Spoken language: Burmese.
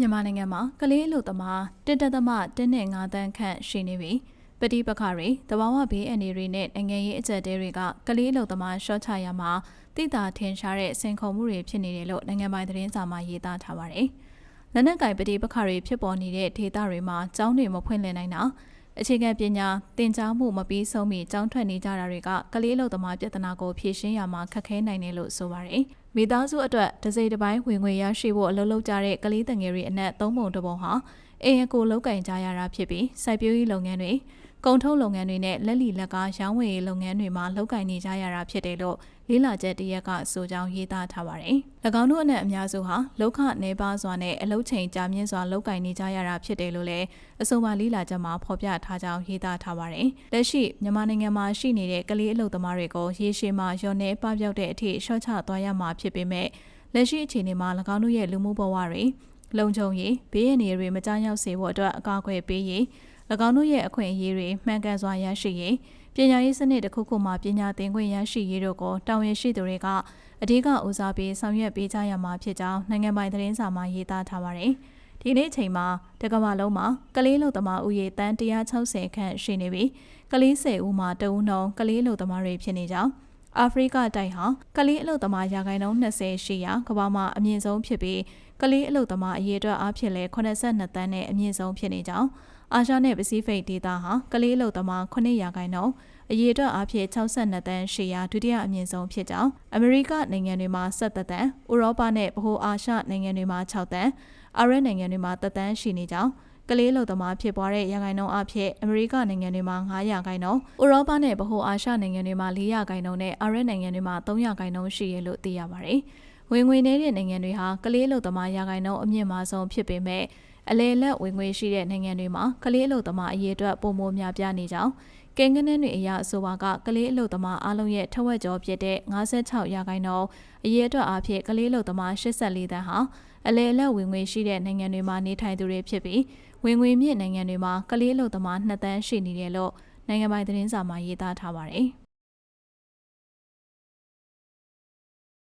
မြန်မာနိုင်ငံမှာကလေးအလို့သမားတစ်တက်သမ1နဲ့5တန်းခန့်ရှိနေပြီပဋိပက္ခတွေတဘာဝဘေးအန္တရာယ်တွေနဲ့နိုင်ငံရေးအကြက်တဲတွေကကလေးအလို့သမားရှော့ချရမှာတိတာထင်ရှားတဲ့စင်ခုံမှုတွေဖြစ်နေတယ်လို့နိုင်ငံပိုင်သတင်းစာမှာရေးသားထားပါတယ်။လက်နက်ကင်ပဋိပက္ခတွေဖြစ်ပေါ်နေတဲ့ဒေသတွေမှာကျောင်းတွေမဖွင့်လှစ်နိုင်တာ အခြေခံပညာတင်ကြားမှုမပြီးဆုံးမီကျောင်းထွက်နေကြတာတွေကကလေးအလို့သမားပြဿနာကိုဖြေရှင်းရမှာခက်ခဲနိုင်တယ်လို့ဆိုပါတယ်။မိသားစုအတွက်တစ်စိတ်တစ်ပိုင်းဝင်ငွေရရှိဖို့အလုပ်လုပ်ကြတဲ့ကလေးတငယ်တွေအနက်သုံးပုံတစ်ပုံဟာအိမ်အကိုလောက်ကင်ကြရတာဖြစ်ပြီးစိုက်ပျိုးရေးလုပ်ငန်းတွေ ကုန်ထုတ်လုပ်ငန်းတွေနဲ့လက်လီလက်ကားရောင်းဝယ်ရေးလုပ်ငန်းတွေမှာလုပ်ကင်နေကြရတာဖြစ်တယ်လို့လေးလာချက်တရက်ကဆိုကြောင်းရေးသားထားပါတယ်။၎င်းတို့အနက်အများစုဟာလောက်ခနေပါစွာနဲ့အလုချိန်ကြာမြင့်စွာလုပ်ကင်နေကြရတာဖြစ်တယ်လို့လည်းအဆိုပါလေးလာချက်မှာဖော်ပြထားကြောင်းရေးသားထားပါတယ်။လက်ရှိမြန်မာနိုင်ငံမှာရှိနေတဲ့ကလေးအလုပ်သမားတွေကိုရေရှည်မှာရော်နေပပြောက်တဲ့အထိရှော့ချသွားရမှာဖြစ်ပေမဲ့လက်ရှိအခြေအနေမှာ၎င်းတို့ရဲ့လူမှုဘဝတွေလုံခြုံရေးဘေးရန်တွေမကြောက်ရောက်စေဖို့အတွက်အကာအကွယ်ပေးရေး၎ င်းတို့ရဲ့အခွင့်အရေးတွေမှန်ကန်စွာရရှိရေးပညာရေးစနစ်တစ်ခုခုမှာပညာသင်ခွင့်ရရှိရေးတို့ကိုတာဝန်ရှိသူတွေကအဓိကဦးစားပေးဆောင်ရွက်ပေးကြရမှာဖြစ်ကြောင်းနိုင်ငံပိုင်သတင်းစာမှာရေးသားထားပါတယ်။ဒီနေ့ချိန်မှာတကမ္ဘာလုံးမှာကလေးလူသမားဦးရေတန်း160ခန့်ရှိနေပြီးကလေး10ဦးမှာတဦးနှုန်းကလေးလူသမားတွေဖြစ်နေကြောင်းအာဖရိကတိုက်ဟာကလေးအလုသမားရာခိုင်နှုန်း20ရှိရာကမ္ဘာမှာအမြင့်ဆုံးဖြစ်ပြီးကလေးအလုသမားအရေအတွက်အဖြစ်လဲ82တန်းနဲ့အမြင့်ဆုံးဖြစ်နေကြောင်း အာရှနဲ့ပစိဖိတ်ဒေသဟာကလေးအလုသမား9ရာခိုင်နှုန်းအရေအတွက်အဖြစ်62တန်းရှိရာဒုတိယအမြင့်ဆုံးဖြစ်ကြောင်းအမေရိကနိုင်ငံတွေမှာ17တန်းဥရောပနဲ့ဗဟိုအာရှနိုင်ငံတွေမှာ6တန်းအာရပ်နိုင်ငံတွေမှာ3တန်းရှိနေကြောင်းကလေးလုံသမားဖြစ်ပွားတဲ့ရန်ကုန်နှုန်းအဖြစ်အမေရိကနိုင်ငံတွေမှာ9ရာခိုင်နှုန်း၊ဥရောပနဲ့ဗဟိုအာရှနိုင်ငံတွေမှာ4ရာခိုင်နှုန်းနဲ့အာရပ်နိုင်ငံတွေမှာ3ရာခိုင်နှုန်းရှိရလို့သိရပါတယ်။ ဝင်ငွေနေတဲ့နိုင်ငံတွေဟာကလေးလုံသမားရာခိုင်နှုန်းအမြင့်မားဆုံးဖြစ်ပေမဲ့အလဲလက်ဝင်ငွေရှိတဲ့နိုင်ငံတွေမှာကလေးအလုပ်သမားအရေးအတွက်ပုံမိုများပြားနေကြောင်းကင်ကနန်းတွေအရဆိုပါကကလေးအလုပ်သမားအလုံးရဲ့ထဝက်ကျော်ဖြစ်တဲ့56ရာခိုင်နှုန်းအရေးအတွက်အဖြစ်ကလေးအလုပ်သမား84တန်းဟာအလဲလက်ဝင်ငွေရှိတဲ့နိုင်ငံတွေမှာနေထိုင်သူတွေဖြစ်ပြီးဝင်ငွေမြင့်နိုင်ငံတွေမှာကလေးအလုပ်သမား2တန်းရှိနေတယ်လို့နိုင်ငံပိုင်သတင်းစာမှာရေးသားထားပါတယ်။